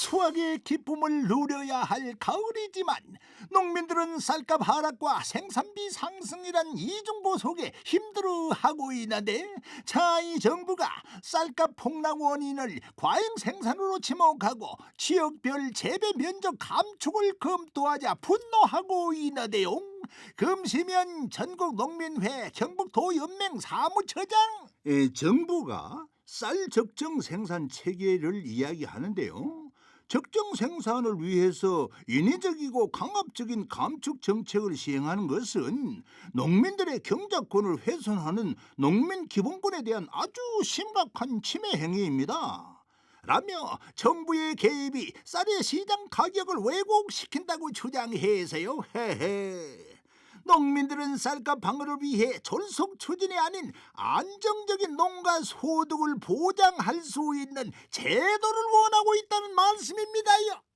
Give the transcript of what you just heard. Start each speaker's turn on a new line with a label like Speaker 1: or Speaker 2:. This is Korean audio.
Speaker 1: 수확의 기쁨을 누려야 할 가을이지만 농민들은 쌀값 하락과 생산비 상승이란 이중고 속에 힘들어하고 있는데 자이 정부가 쌀값 폭락 원인을 과잉 생산으로 지목하고 지역별 재배 면적 감축을 검토하자 분노하고 있는데요. 금시면 전국 농민회 경북도 연맹 사무처장 에, 정부가 쌀 적정 생산 체계를 이야기하는데요. 적정 생산을 위해서 인위적이고 강압적인 감축 정책을 시행하는 것은 농민들의 경작권을 훼손하는 농민 기본권에 대한 아주 심각한 침해 행위입니다. 라며 정부의 개입이 쌀의 시장 가격을 왜곡시킨다고 주장해서요. 헤헤. 농민들은 쌀값 방어를 위해 졸속 추진이 아닌 안정적인 농가 소득을 보장할 수 있는 제도를 원하고 말씀입니다요.